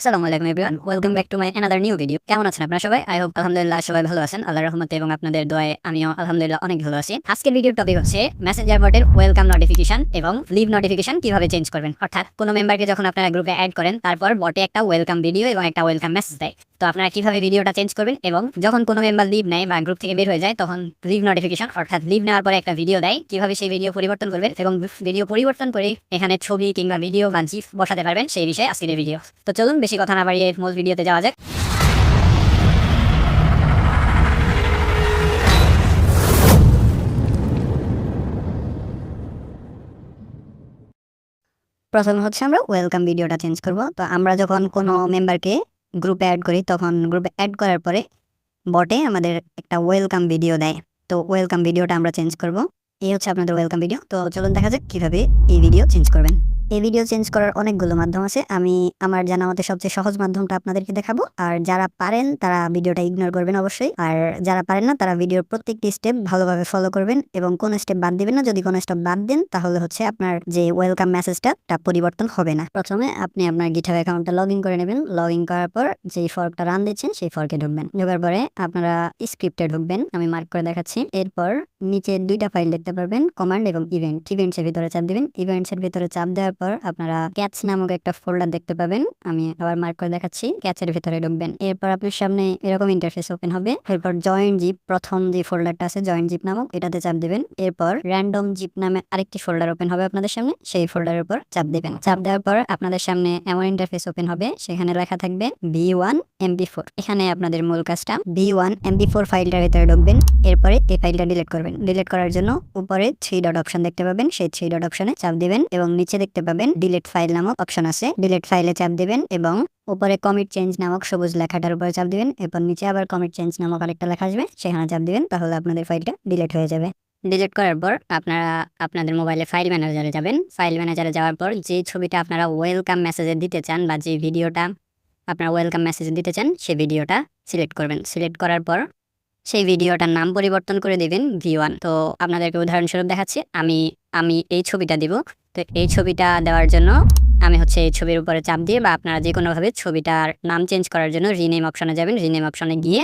আসসালামু আলাইকুম everyone, welcome back to my another new video. কেমন আছেন আপনারা সবাই? আই হোপ আলহামদুলিল্লাহ সবাই ভালো আছেন। আল্লাহ রহমতে এবং আপনাদের দোয়ায় আমিও আলহামদুলিল্লাহ অনেক ভালো আছি। আজকের ভিডিওর টপিক হচ্ছে মেসেঞ্জার বটের ওয়েলকাম নোটিফিকেশন এবং লিভ নোটিফিকেশন কীভাবে চেঞ্জ করবেন। অর্থাৎ কোনো মেম্বারকে যখন আপনারা গ্রুপে অ্যাড করেন, তারপর বটে একটা ওয়েলকাম ভিডিও এবং একটা ওয়েলকাম মেসেজ দেয়। তো আপনারা কীভাবে ভিডিওটা চেঞ্জ করবেন এবং যখন কোনো মেম্বার লিভ নেয় বা গ্রুপ থেকে বের হয়ে যায়, তখন লিভ নোটিফিকেশন অর্থাৎ লিভ নেওয়ার পরে একটা ভিডিও দেয়। কীভাবে সেই ভিডিও পরিবর্তন করবেন এবং ভিডিও পরিবর্তন করে এখানে ছবি কিংবা ভিডিও বা জিফ বসাতে পারবেন, সেই বিষয়ে আজকের ভিডিও তো চলুন বেশি কথা না বাড়িয়ে মূল ভিডিওতে যাওয়া যাক। প্রথমে হচ্ছে আমরা ওয়েলকাম ভিডিওটা চেঞ্জ করব। তো আমরা যখন কোনো মেম্বারকে গ্রুপে অ্যাড করি, তখন গ্রুপে অ্যাড করার পরে বটে আমাদের একটা ওয়েলকাম ভিডিও দেয়। তো ওয়েলকাম ভিডিওটা আমরা চেঞ্জ করব। এই হচ্ছে আপনাদের ওয়েলকাম ভিডিও তো চলুন দেখা যাক কীভাবে এই ভিডিও চেঞ্জ করবেন। এই ভিডিও চেঞ্জ করার অনেকগুলো মাধ্যম আছে। আমি আমার জানা মতে সবচেয়ে সহজ মাধ্যমটা আপনাদেরকে দেখাবো। আর যারা পারেন, তারা ভিডিওটা ইগনোর করবেন অবশ্যই। আর যারা পারেন না, তারা ভিডিওর প্রত্যেকটি স্টেপ ভালোভাবে ফলো করবেন এবং কোন স্টেপ বাদ দিবেন না। যদি কোনো স্টেপ বাদ দেন, তাহলে হচ্ছে আপনার যে ওয়েলকাম মেসেজটা তা পরিবর্তন হবে না। প্রথমে আপনি আপনার গিঠাব অ্যাকাউন্টটা লগ ইন করে নেবেন। লগ ইন করার পর যেই ফর্কটা রান দিচ্ছেন, সেই ফর্কে ঢুকবেন। ঢোকার পরে আপনারা স্ক্রিপ্টে ঢুকবেন। আমি মার্ক করে দেখাচ্ছি। এরপর নিচে দুইটা ফাইল দেখতে পারবেন কমান্ড এবং ইভেন্ট ইভেন্টসের ভিতরে চাপ দিবেন। ইভেন্টসের ভিতরে চাপ দেওয়ার পর আপনারা ক্যাচ নামক একটা ফোল্ডার দেখতে পাবেন। আমি আবার মার্ক করে দেখাচ্ছি। ক্যাচের ভিতরে ঢুকবেন। এরপর আপনার সামনে এরকম ইন্টারফেস ওপেন হবে। এরপর জয়েন্ট জিপ প্রথম যে ফোল্ডারটা আছে জয়েন্ট জিপ নামক, এটাতে চাপ দিবেন। এরপর র্যান্ডম জিপ নামে আরেকটি ফোল্ডার ওপেন হবে আপনাদের সামনে। সেই ফোল্ডারের উপর চাপ দিবেন। চাপ দেওয়ার পর আপনাদের সামনে এমন ইন্টারফেস ওপেন হবে। সেখানে লেখা থাকবে বি ওয়ান এমবি ফোর এখানে আপনাদের মূল কাজটা বি ওয়ান এমবি ফোর ফাইলটার ভিতরে ঢুকবেন। এরপরে এই ফাইলটা ডিলিট করবেন। ডিলিট করার জন্য উপরে থ্রি ডট অপশন দেখতে পাবেন। সেই থ্রি ডট অপশনে চাপ দিবেন এবং নিচে দেখতে পাবেন ডিলিট ফাইল নামক অপশন আছে। ডিলিট ফাইলে চাপ দিবেন এবং উপরে কমিট চেঞ্জ নামক সবুজ লেখাটার উপরে চাপ দিবেন। এবং নিচে আবার কমিট চেঞ্জ নামক আরেকটা লেখা আসবে। সেখানে চাপ দিবেন তাহলে আপনাদের ফাইলটা ডিলিট হয়ে যাবে। ডিলিট করার পর আপনারা আপনাদের মোবাইলে ফাইল ম্যানেজারে যাবেন। ফাইল ম্যানেজারে যাওয়ার পর যে ছবিটা আপনারা ওয়েলকাম মেসেজে দিতে চান বা যে ভিডিওটা আপনারা ওয়েলকাম মেসেজে দিতে চান সেই ভিডিওটা সিলেক্ট করবেন। সিলেক্ট করার পর সেই ভিডিওটার নাম পরিবর্তন করে দিবেন ভি ওয়ান তো আপনাদেরকে উদাহরণস্বরূপ দেখাচ্ছি, আমি আমি এই ছবিটা দিব। তো এই ছবিটা দেওয়ার জন্য আমি হচ্ছে এই ছবির উপরে চাপ দিয়ে বা আপনারা যে কোনোভাবে ছবিটার নাম চেঞ্জ করার জন্য রিনেম অপশনে যাবেন। রিনেম অপশনে গিয়ে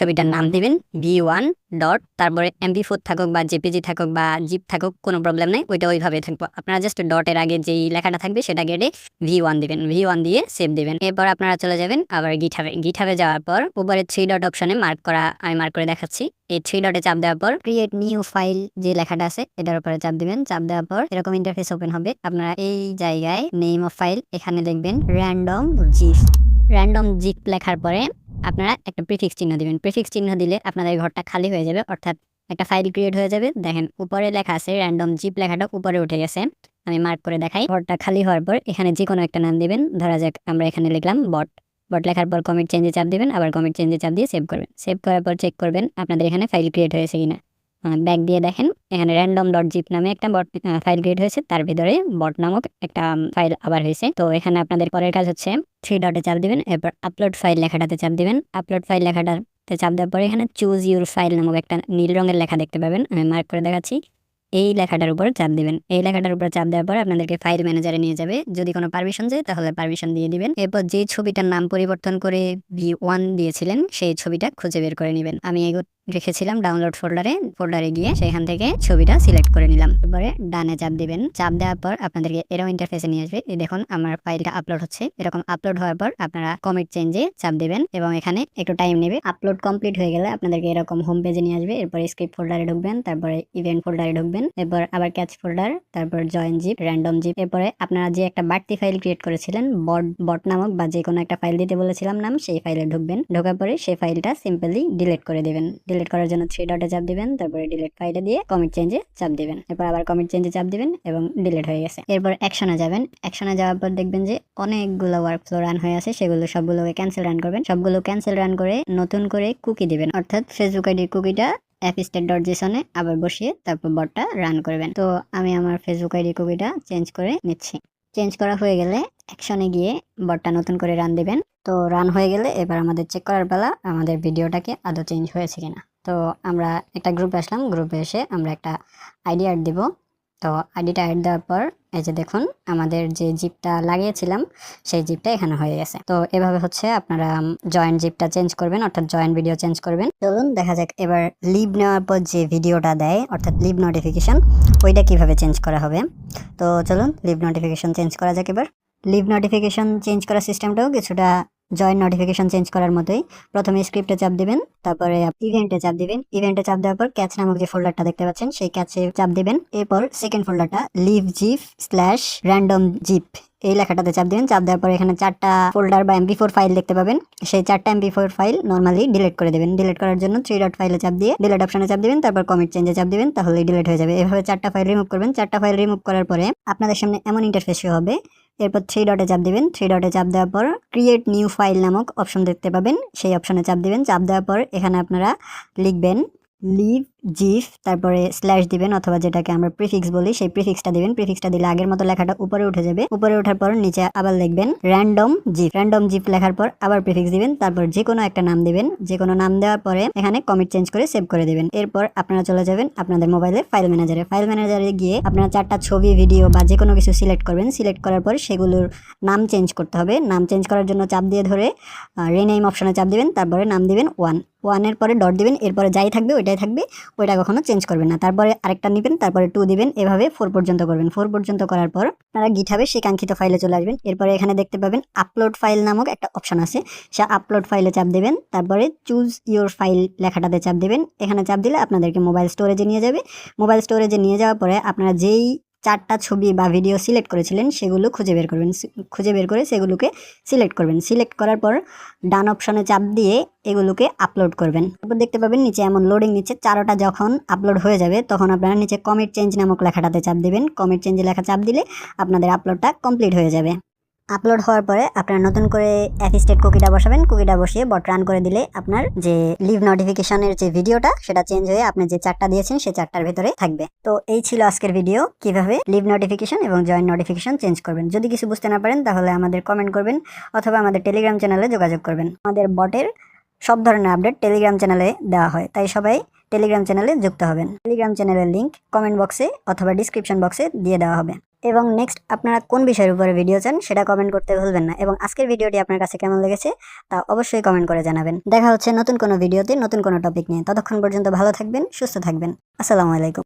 ছবিটার নাম দিবেন ভি ওয়ান ডট তারপরে এমবি ফোর থাকুক বা জেপিজি থাকুক বা জিপ থাকুক, কোনো প্রবলেম নেই, ওইটা ওইভাবে থাকব। আপনারা জাস্ট ডটের আগে যেই লেখাটা থাকবে, সেটা গেটে ভি ওয়ান দিবেন। ভি ওয়ান দিয়ে সেভ দিবেন। এরপর আপনারা চলে যাবেন আবার গিঠাবে গিঠাবে যাওয়ার পর উপরে থ্রি ডট অপশনে মার্ক করা, আমি মার্ক করে দেখাচ্ছি। এই থ্রি ডটে চাপ দেওয়ার পর ক্রিয়েট নিউ ফাইল যে লেখাটা আছে, এটার উপরে চাপ দিবেন। চাপ দেওয়ার পর এরকম ইন্টারফেস ওপেন হবে। আপনারা এই জায়গায় নেম অফ ফাইল এখানে দেখবেন র্যান্ডম জিপ র্যান্ডম জিপ লেখার পরে আপনারা একটা প্রিফিক্স চিহ্ন দিবেন। প্রিফিক্স চিহ্ন দিলে আপনাদের ঘরটা খালি হয়ে যাবে, অর্থাৎ একটা ফাইল ক্রিয়েট হয়ে যাবে। দেখেন, উপরে লেখা আছে র্যান্ডম জিপ লেখাটা উপরে উঠে গেছে। আমি মার্ক করে দেখাই। ঘরটা খালি হওয়ার পর এখানে যে কোনো একটা নাম দিবেন। ধরা যাক, আমরা এখানে লিখলাম বট বট লেখার পর কমিট চেঞ্জে চাপ দিবেন, আবার কমিট চেঞ্জে চাপ দিয়ে সেভ করবেন। সেভ করার পর চেক করবেন আপনাদের এখানে ফাইল ক্রিয়েট হয়েছে কিনা। ব্যাক দিয়ে দেখেন, এখানে র্যান্ডম ডট জিপ নামে একটা বট ফাইল ক্রিয়েট হয়েছে। তার ভিতরে বট নামক একটা ফাইল আবার হয়েছে। তো এখানে আপনাদের পরের কাজ হচ্ছে থ্রি ডটে চাপ দিবেন, এরপর আপলোড ফাইল লেখাটাতে চাপ দিবেন। আপলোড ফাইল লেখাটাতে চাপ দেওয়ার পরে এখানে চুজ ইউর ফাইল নামক একটা নীল রঙের লেখা দেখতে পাবেন, আমি মার্ক করে দেখাচ্ছি। এই লেখাটার উপর চাপ দিবেন। এই লেখাটার উপর চাপ দেওয়ার পর আপনাদেরকে ফাইল ম্যানেজারে নিয়ে যাবে। যদি কোনো পারমিশন যায় তাহলে পারমিশন দিয়ে দিবেন। এরপর যে ছবিটার নাম পরিবর্তন করে ভি ওয়ান দিয়েছিলেন, সেই ছবিটা খুঁজে বের করে নেবেন। আমি এগো রেখেছিলাম ডাউনলোড ফোল্ডারে ফোল্ডারে গিয়ে সেখান থেকে ছবিটা সিলেক্ট করে নিলাম। এরপরে ডানে চাপ দিবেন। চাপ দেওয়ার পর আপনাদেরকে এরকম ইন্টারফেসে নিয়ে আসবে। এই দেখুন, আমার ফাইলটা আপলোড হচ্ছে। এরকম আপলোড হওয়ার পর আপনারা কমিট চেঞ্জে চাপ দিবেন এবং এখানে একটু টাইম নেবে। আপলোড কমপ্লিট হয়ে গেলে আপনাদেরকে এরকম হোম পেজে নিয়ে আসবে। এরপর স্ক্রিপ্ট ফোল্ডারে ঢুকবেন, তারপরে ইভেন্ট ফোল্ডারে ঢুকবেন। এরপর আবার ক্যাচ ফোল্ডার তারপর জয়েন জিপ র্যান্ডম জিপ এরপরে আপনারা যে একটা বাড়তি ফাইল ক্রিয়েট করেছিলেন বট বট নামক বা যে কোনো একটা ফাইল দিতে বলেছিলাম নাম, সেই ফাইলে ঢুকবেন। ঢোকার পরে সেই ফাইলটা সিম্পলি ডিলিট করে দেবেন। ডিলিট করার জন্য থ্রি ডটে চাপ দিবেন, তারপরে ডিলিট ফাইলে দিয়ে কমিট চেঞ্জে চাপ দিবেন। এরপর আবার কমিট চেঞ্জে চাপ দিবেন এবং ডিলিট হয়ে গেছে। এরপর অ্যাকশনে যাবেন। অ্যাকশনে যাওয়ার পর দেখবেন যে অনেকগুলো ওয়ার্ক ফ্লো রান হয়ে আছে, সেগুলো সবগুলোকে ক্যান্সেল রান করবেন। সবগুলো ক্যান্সেল রান করে নতুন করে কুকি দিবেন। অর্থাৎ ফেসবুক আইডির কুকিটা অ্যাপিস্টেট ডট জেসনে আবার বসিয়ে তারপর বটটা রান করবেন। তো আমি আমার ফেসবুক আইডি কপিটা চেঞ্জ করে নিচ্ছি। চেঞ্জ করা হয়ে গেলে অ্যাকশনে গিয়ে বটটা নতুন করে রান দিবেন। তো রান হয়ে গেলে এবার আমাদের চেক করার বেলা আমাদের ভিডিওটাকে আদৌ চেঞ্জ হয়েছে কিনা। তো আমরা একটা গ্রুপে আসলাম। গ্রুপে এসে আমরা একটা আইডি অ্যাড দিব। তো আইডিটা অ্যাড দেওয়ার পর এই যে দেখুন, আমাদের যে জিপটা লাগিয়েছিলাম, সেই জিপটা এখানে হয়ে গেছে। তো এভাবে হচ্ছে আপনারা জয়েন্ট জিপটা চেঞ্জ করবেন, অর্থাৎ জয়েন্ট ভিডিও চেঞ্জ করবেন। চলুন দেখা যাক এবার লিভ নেওয়ার পর যে ভিডিওটা দেয়, অর্থাৎ লিভ নোটিফিকেশন, ওইটা কীভাবে চেঞ্জ করা হবে। তো চলুন, লিভ নোটিফিকেশন চেঞ্জ করা যাক এবার। লিভ নোটিফিকেশন চেঞ্জ করার সিস্টেমটাও কিছুটা জয়েন্ট নোটিফিকেশন চেঞ্জ করার মতোই। প্রথমে স্ক্রিপ্টে চাপ দিবেন, তারপরে ইভেন্টে চাপ দিবেন। ইভেন্টে চাপ দেওয়ার পর ক্যাচ নামক যে ফোল্ডারটা দেখতে পাচ্ছেন, সেই ক্যাচে চাপ দিবেন। এরপর second ফোল্ডারটা leave zip slash random zip এই লেখাটাতে চাপ দিবেন। চাপ দেওয়ার পর এখানে চারটা ফোল্ডার বা এমপি ফোর ফাইল দেখতে পাবেন। সেই চারটা MP four file normally delete করে দেবেন। ডিলিট করার জন্য থ্রি ডট ফাইলে চাপ দিয়ে ডিলিট অপশনে চাপ দিবেন, তারপর কমিট চেঞ্জে চাপ দিবেন তাহলে ডিলিট হয়ে যাবে। এভাবে চারটা ফাইল রিমুভ করবেন। চারটা ফাইল রিমুভ করার পরে আপনাদের সামনে এমন ইন্টারফেস হবে এরপর থ্রি ডটে চাপ দিবেন। থ্রি ডটে চাপ দেওয়ার পর ক্রিয়েট নিউ ফাইল নামক অপশন দেখতে পাবেন। সেই অপশনে চাপ দিবেন। চাপ দেওয়ার পর এখানে আপনারা লিখবেন লিভ জিফ তারপরে স্ল্যাশ দিবেন অথবা যেটাকে আমরা প্রিফিক্স বলি, সেই প্রিফিক্সটা দিবেন। প্রিফিক্সটা দিলে আগের মতো লেখাটা উপরে উঠে যাবে। উপরে ওঠার পর নিচে আবার লিখবেন র্যান্ডম জিপ র্যান্ডম জিপ লেখার পর আবার প্রিফিক্স দিবেন। তারপর যে কোনো একটা নাম দিবেন। যে কোনো নাম দেওয়ার পরে এখানে কমিট চেঞ্জ করে সেভ করে দিবেন। এরপর আপনারা চলে যাবেন আপনাদের মোবাইলে ফাইল ম্যানেজারে ফাইল ম্যানেজারে গিয়ে আপনারা চারটা ছবি ভিডিও বা যে কোনো কিছু সিলেক্ট করবেন। সিলেক্ট করার পর সেগুলোর নাম চেঞ্জ করতে হবে। নাম চেঞ্জ করার জন্য চাপ দিয়ে ধরে রেনেম অপশনে চাপ দিবেন। তারপরে নাম দিবেন ওয়ান ওয়ানের পরে ডট দিবেন, এরপরে যাই থাকবে, ওইটাই থাকবে, ওইটা কখনো চেঞ্জ করবেন না। তারপরে আরেকটা নেবেন, তারপরে টু দিবেন, এভাবে ফোর পর্যন্ত করবেন। ফোর পর্যন্ত করার পর তারা আপনারা গিঠাবে সেই কাঙ্ক্ষিত ফাইলে চলে আসবেন। এরপরে এখানে দেখতে পাবেন আপলোড ফাইল নামক একটা অপশন আছে। সে আপলোড ফাইলে চাপ দেবেন, তারপরে চুজ ইওর ফাইল লেখাটাতে চাপ দেবেন। এখানে চাপ দিলে আপনাদেরকে মোবাইল স্টোরেজে নিয়ে যাবে। মোবাইল স্টোরেজে নিয়ে যাওয়ার পরে আপনারা যেই চারটা ছবি বা ভিডিও সিলেক্ট করেছিলেন, সেগুলো খুঁজে বের করবেন খুঁজে বের করে সেগুলোকে সিলেক্ট করবেন। সিলেক্ট করার পর ডান অপশনে চাপ দিয়ে এগুলোকে আপলোড করবেন। তারপর দেখতে পাবেন নিচে এমন লোডিং নিচে চারোটা যখন আপলোড হয়ে যাবে, তখন আপনারা নিচে কমিট চেঞ্জ নামক লেখাটাতে চাপ দেবেন। কমিট চেঞ্জে লেখা চাপ দিলে আপনাদের আপলোডটা কমপ্লিট হয়ে যাবে। আপলোড হওয়ার পরে আপনার নতুন করে অ্যাসিস্টেড কুকিটা বসাবেন। কুকিটা বসিয়ে বট রান করে দিলে আপনার যে লিভ নোটিফিকেশনের যে ভিডিওটা সেটা চেঞ্জ হয়ে আপনি যে চারটা দিয়েছেন, সেই চারটার ভেতরে থাকবে। তো এই ছিল আজকের ভিডিও কীভাবে লিভ নোটিফিকেশন এবং জয়েন্ট নোটিফিকেশন চেঞ্জ করবেন। যদি কিছু বুঝতে না পারেন, তাহলে আমাদের কমেন্ট করবেন অথবা আমাদের টেলিগ্রাম চ্যানেলে যোগাযোগ করবেন। আমাদের বটের সব ধরনের আপডেট টেলিগ্রাম চ্যানেলে দেওয়া হয়। তাই সবাই টেলিগ্রাম চ্যানেলে যুক্ত হবেন। টেলিগ্রাম চ্যানেলের লিঙ্ক কমেন্ট বক্সে অথবা ডিসক্রিপশন বক্সে দিয়ে দেওয়া হবে। এবং নেক্সট আপনারা কোন বিষয়ের উপরে ভিডিও চান সেটা কমেন্ট করতে ভুলবেন না এবং আজকের ভিডিওটি আপনার কাছে কেমন লেগেছে তা অবশ্যই কমেন্ট করে জানাবেন। দেখা হচ্ছে নতুন কোনো ভিডিওতে নতুন কোনো টপিক নিয়ে। ততক্ষণ পর্যন্ত ভালো থাকবেন, সুস্থ থাকবেন। আসসালামু আলাইকুম।